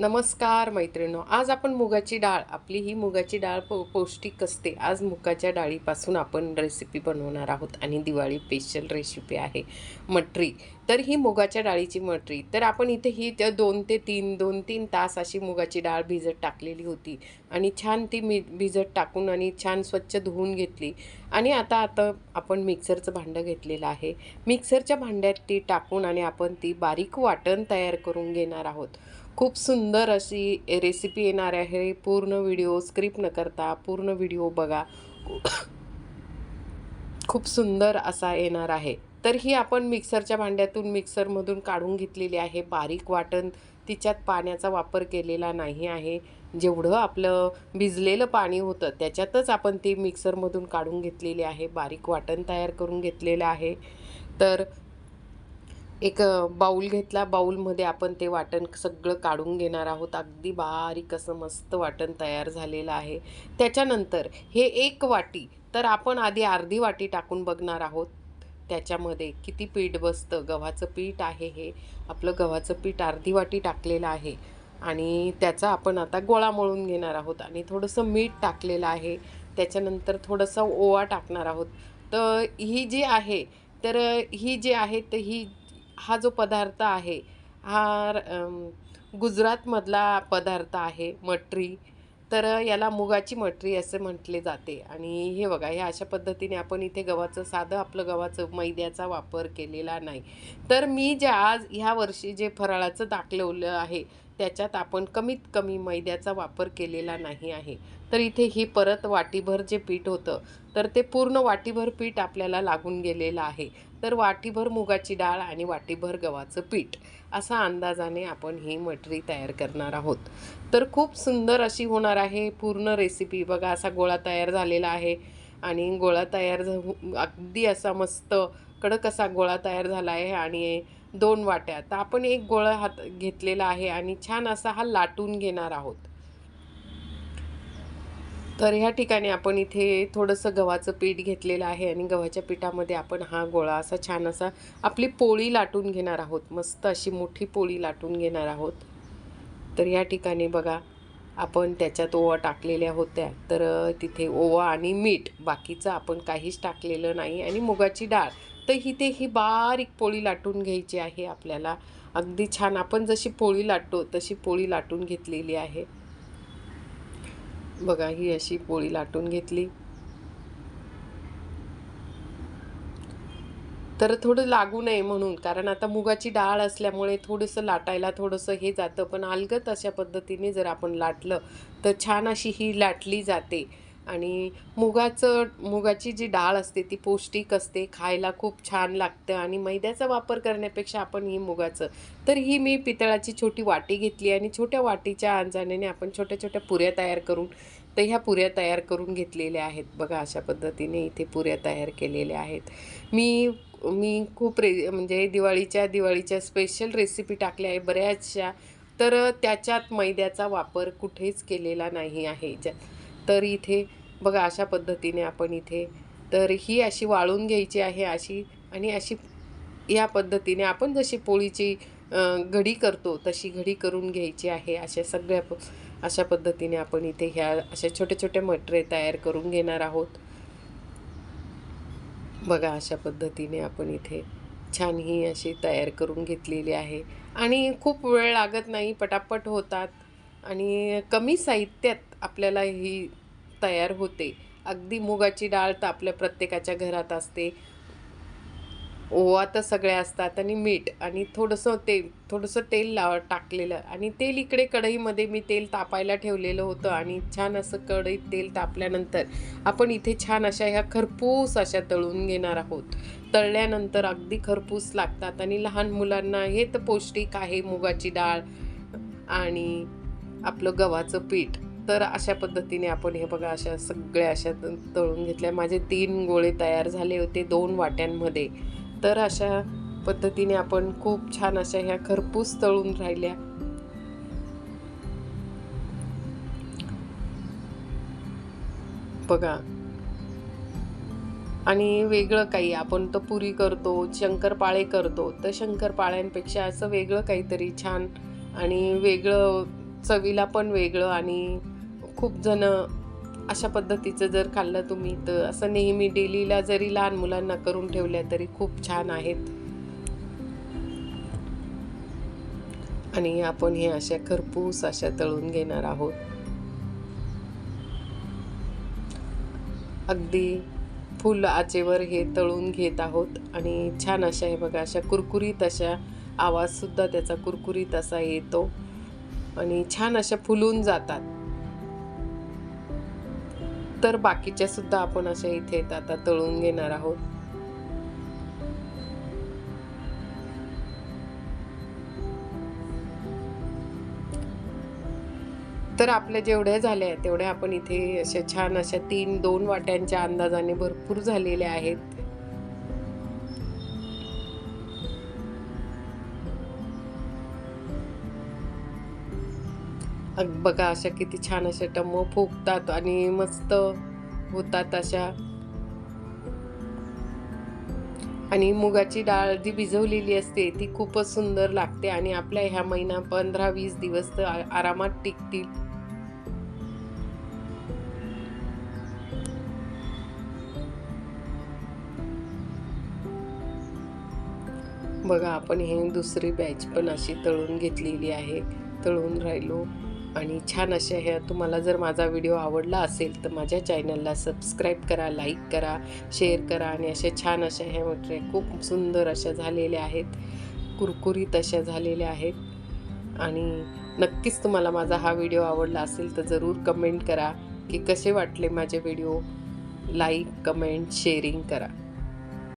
नमस्कार मैत्रिणो आज आपण मुगाची डाळ आपली ही मुगाची डाळ पौ पौष्टिक असते. आज मुगाच्या डाळीपासून आपण रेसिपी बनवणार आहोत आणि दिवाळी स्पेशल रेसिपी आहे मटरी. तर ही मुगाच्या डाळीची मटरी. तर आपण इथे ही त्या दोन ते तीन दोन तीन तास अशी मुगाची डाळ भिजत टाकलेली होती आणि छान ती मी भिजत टाकून आणि छान स्वच्छ धुवून घेतली. आणि आता आता आपण मिक्सरचं भांडं घेतलेलं आहे. मिक्सरच्या भांड्यात ती टाकून आणि आपण ती बारीक वाटण तयार करून घेणार आहोत. खूप सुंदर अशी रेसिपी येणार आहे. पूर्ण व्हिडिओ स्क्रिप्ट न करता पूर्ण व्हिडिओ बघा. खूप सुंदर असा येणार आहे. तर ही आपण मिक्सरच्या भांड्यातून मिक्सरमधून काढून घेतलेली आहे. बारीक वाटण तिच्यात पाण्याचा वापर केलेला नाही आहे. जेवढं आपलं भिजलेलं पाणी होतं त्याच्यातच आपण ती मिक्सरमधून काढून घेतलेली आहे. बारीक वाटण तयार करून घेतलेलं आहे. तर एक बाऊल घेतला. बाऊलमध्ये आपण ते वाटण सगळं काढून घेणार आहोत. अगदी बारीक असं मस्त वाटण तयार झालेलं आहे. त्याच्यानंतर हे एक वाटी तर आपण आधी अर्धी वाटी टाकून बघणार आहोत. त्याच्यामध्ये किती पीठ बसतं? गव्हाचं पीठ आहे हे. आपलं गव्हाचं पीठ अर्धी वाटी टाकलेलं आहे. आणि त्याचा आपण आता गोळा मळून घेणार आहोत. आणि थोडंसं मीठ टाकलेलं आहे. त्याच्यानंतर थोडंसं ओवा टाकणार आहोत. तर ही जी आहे तर ही जी आहे तर ही हा जो पदार्थ आहे हा गुजरातमधला पदार्थ आहे मटरी तर याला मुगाची मटरी असे म्हटले जाते. आणि हे बघा हे अशा पद्धतीने आपण इथे गव्हाचं साधं आपलं गव्हाचं मैद्याचा वापर केलेला नाही. तर मी जे आज ह्या वर्षी जे फराळाचं दाखलवलं आहे त्याच्यात आपण कमीत कमी मैद्याचा वापर केलेला नाही आहे. तर इथे ही परत वाटीभर जे पीठ होतं तर ते पूर्ण वाटीभर पीठ आपल्याला लागून गेलेलं आहे. तर वाटीभर मुगाची डाळ आणि वाटीभर गव्हाचं पीठ असा अंदाजाने आपण ही मटरी तयार करणार आहोत. तर खूप सुंदर अशी होणार आहे पूर्ण रेसिपी बघा असा गोळा तयार झालेला आहे आणि गोळा तयार झा- अगदी असा मस्त कडक असा गोळा तयार झाला आहे आणि दोन वाट्या. तर आपण एक गोळा हात घेतलेला आहे आणि छान असा हा लाटून घेणार आहोत. तर ह्या ठिकाणी आपण इथे थोडंसं गव्हाचं पीठ घेतलेलं आहे आणि गव्हाच्या पिठामध्ये आपण हा गोळा असा छान असा आपली पोळी लाटून घेणार आहोत. मस्त अशी मोठी पोळी लाटून घेणार आहोत. तर ह्या ठिकाणी बघा आपण त्याच्यात ओवा टाकलेल्या होत्या तर तिथे ओवा आणि मीठ बाकीचं आपण काहीच टाकलेलं नाही. आणि मुगाची डाळ तर इथे ही बारीक पोळी लाटून घ्यायची आहे आपल्याला. अगदी छान आपण जशी पोळी लाटतो तशी पोळी लाटून घेतलेली आहे. बघा ही अशी पोळी लाटून घेतली. तर थोडं लागू नये म्हणून. कारण आता मुगाची डाळ असल्यामुळे थोडंसं लाटायला थोडंसं हे जातं. पण अलगत अशा पद्धतीने जर आपण लाटलं तर छान अशी ही लाटली जाते. आणि मुगाचं मुगाची जी डाळ असते ती पौष्टिक असते. खायला खूप छान लागतं. आणि मैद्याचा वापर करण्यापेक्षा आपण ही मुगाचं. तर ही मी पितळाची छोटी वाटी घेतली आणि छोट्या वाटीच्या अंजाण्याने आपण छोट्या छोट्या पुऱ्या तयार करून तर ह्या पुऱ्या तयार करून घेतलेल्या आहेत. बघा अशा पद्धतीने इथे पुऱ्या तयार केलेल्या आहेत. मी मी खूप रे म्हणजे दिवाळीच्या दिवाळीच्या स्पेशल रेसिपी टाकल्या आहे बऱ्याचशा. तर त्याच्यात मैद्याचा वापर कुठेच केलेला नाही आहे ज्या तर इथे बघा अशा पद्धतीने आपण इथे तर ही अशी वाळून घ्यायची आहे अशी आणि अशी या पद्धतीने आपण जशी पोळीची घडी करतो तशी घडी करून घ्यायची आहे अशा सगळ्या प- अशा पद्धतीने आपण इथे ह्या अशा छोट्या छोट्या मटरे तयार करून घेणार आहोत. बघा अशा पद्धतीने आपण इथे छान ही अशी तयार करून घेतलेली आहे. आणि खूप वेळ लागत नाही पटापट होतात. आणि कमी साहित्यात आपल्याला ही तयार होते. अगदी मुगाची डाळ तर आपल्या प्रत्येकाच्या घरात असते. ओवा तर सगळ्या असतात आणि मीठ आणि थोडंसं तेल थोडंसं तेल लाव टाकलेलं. आणि तेल इकडे कढईमध्ये मी तेल तापायला ठेवलेलं होतं आणि छान असं कढईत तेल तापल्यानंतर आपण इथे छान अशा ह्या खरपूस अशा तळून घेणार आहोत. तळल्यानंतर अगदी खरपूस लागतात आणि लहान मुलांना हे तर पौष्टिक आहे मुगाची डाळ आणि आपलं गव्हाचं पीठ. तर अशा पद्धतीने आपण हे बघा अशा सगळ्या अशा त- तळून घेतल्या. माझे तीन गोळे तयार झाले होते दोन वाट्यांमध्ये. तर अशा पद्धतीने आपण खूप छान अशा ह्या खरपूस तळून राहिल्या. बघा. आणि वेगळं काही आपण तर पुरी करतो शंकरपाळे करतो तर शंकरपाळ्यांपेक्षा असं वेगळं काहीतरी छान आणि वेगळं चवीला पण वेगळं आणि खूप जण अशा पद्धतीचं जर खाल्लं तुम्ही तर असं नेहमी डेलीला जरी लहान मुलांना करून ठेवल्या तरी खूप छान आहेत. आणि आपण हे अशा खरपूस अशा तळून घेणार आहोत. अगदी फुल आचेवर हे तळून घेत आहोत आणि छान अशा हे बघा अशा कुरकुरीत अशा आवाजसुद्धा त्याचा कुरकुरीत असा येतो आणि छान अशा फुलून जातात. तर बाकीच्या सुद्धा आपण अशा इथे आता तळून घेणार आहोत. तर आपल्या जेवढ्या झाल्या तेवढ्या आपण इथे अशा छान अशा तीन दोन वाट्यांच्या अंदाजाने भरपूर झालेल्या आहेत. बघा अशा किती छान अशा टम्म फुगतात आणि मस्त होतात अशा. आणि मुगाची डाळ जी भिजवलेली असते ती खूपच सुंदर लागते आणि आपल्या ह्या महिना पंधरा वीस दिवस तर आरामात टिकतील. बघा आपण हे दुसरी बॅच पण अशी तळून घेतलेली आहे. तळून राहिलो. आणि छान अशा ह्या तुम्हाला जर माझा व्हिडिओ आवडला असेल तर माझ्या चॅनलला सबस्क्राईब करा लाईक करा शेअर करा आणि अशा छान अशा ह्या म्हटल्या खूप सुंदर अशा झालेल्या आहेत. कुरकुरीत अशा झालेल्या आहेत. आणि नक्कीच तुम्हाला माझा हा व्हिडिओ आवडला असेल तर जरूर कमेंट करा की कसे वाटले माझे व्हिडिओ? लाईक कमेंट शेअरिंग करा.